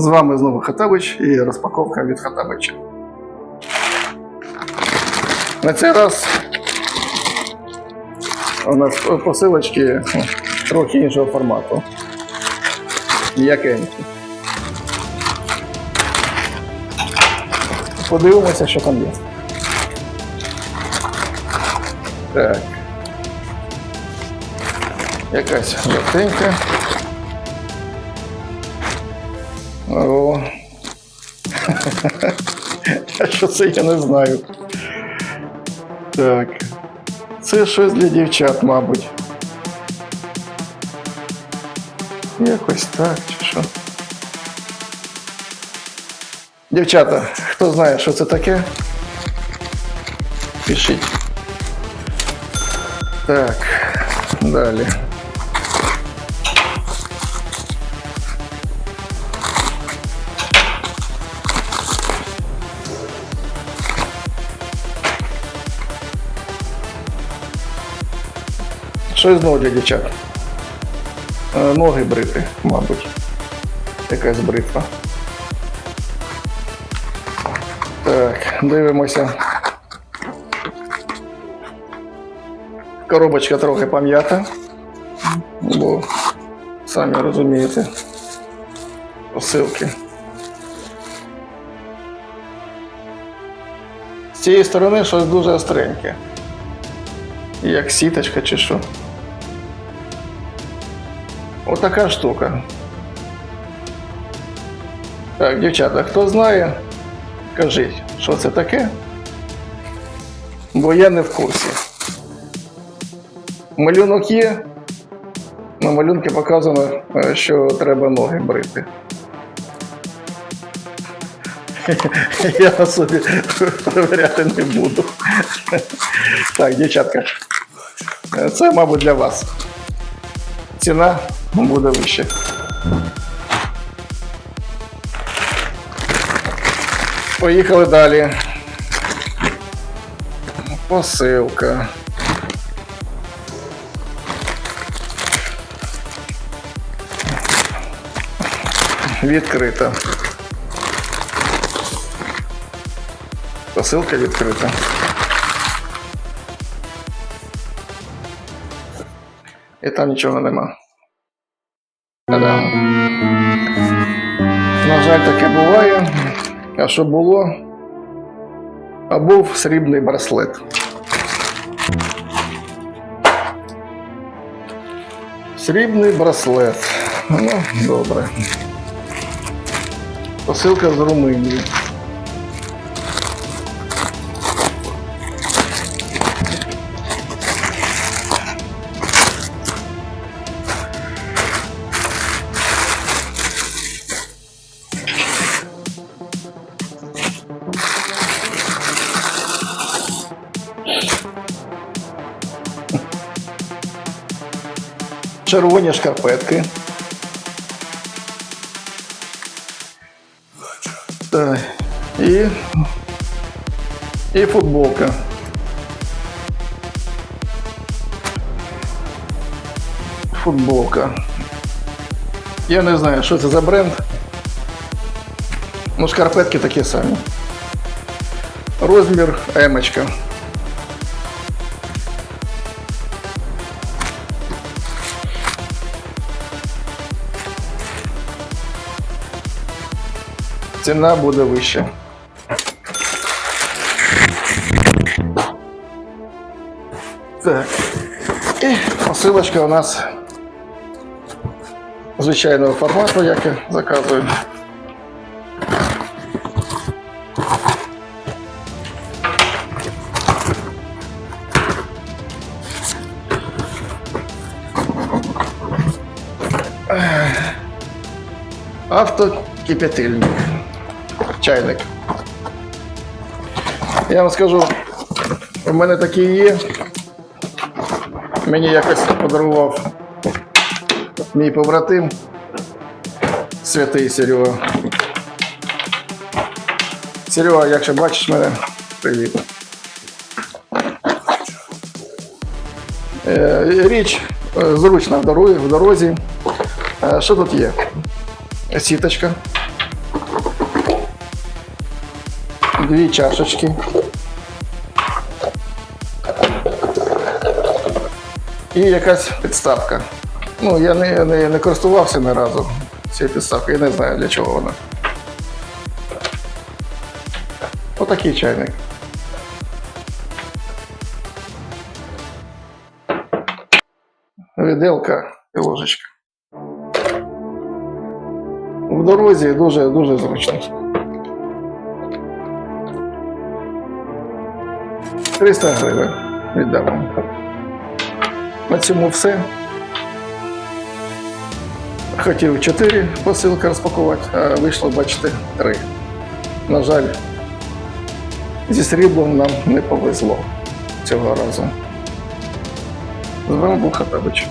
З вами знову Хатабич і розпаковка від Хатабича. На цей раз у нас посилочки трохи іншого формату. М'якенькі. Подивимося, що там є. Так. Якась жовтенька. О. А що це я не знаю. Так. Це щось для дівчат, мабуть. Якось так, чи що. Дівчата, хто знає, що це таке? Пишіть. Так, далі. Щось знову для дівчат. Е, Ноги брити, мабуть. Якась бритва. Так, дивимося. Коробочка трохи пам'ята. Бо самі розумієте. Посилки. З цієї сторони щось дуже остреньке. Як сіточка чи що. Отака штука. Так, дівчата, хто знає, кажіть, що це таке? Бо я не в курсі. Малюнок є. На малюнки показано, е, що треба ноги брити. Я собі перевіряти не буду. Так, дівчатка. е, Це, мабуть, для вас. Ціна буде вища. Поїхали далі. Посилка. Відкрита. Посилка відкрита. І там нічого нема. Та-дам. На жаль, таке буває. А що було? А був срібний браслет. Срібний браслет. Ну, добре. Посилка з Румунії. Червоні шкарпетки. Так. І, і футболка. Футболка. Я не знаю, що це за бренд. Ну, шкарпетки такі самі. Розмір емочка. Ціна буде вища. Так. І посилочка у нас звичайного формату, як я заказую. Автокипятильник. Чайник. Я вам скажу, у мене такі є. Мені якось подарував мій побратим святий Серега. Серега, якщо бачиш мене, привіт. Е, Річ е, зручна в дорозі. Е, Що тут є? Сіточка. Дві чашечки. І якась підставка. Ну, я не, не, не користувався ні разу цією підставкою, я не знаю для чого вона. Отакий чайник. Виделка і ложечка. В дорозі дуже дуже зручно. 300 гривень віддав. На цьому все. Хотів 4 посилки розпакувати, а вийшло, бачите, 3. На жаль, зі сріблом нам не повезло цього разу. З вами був Хатабич.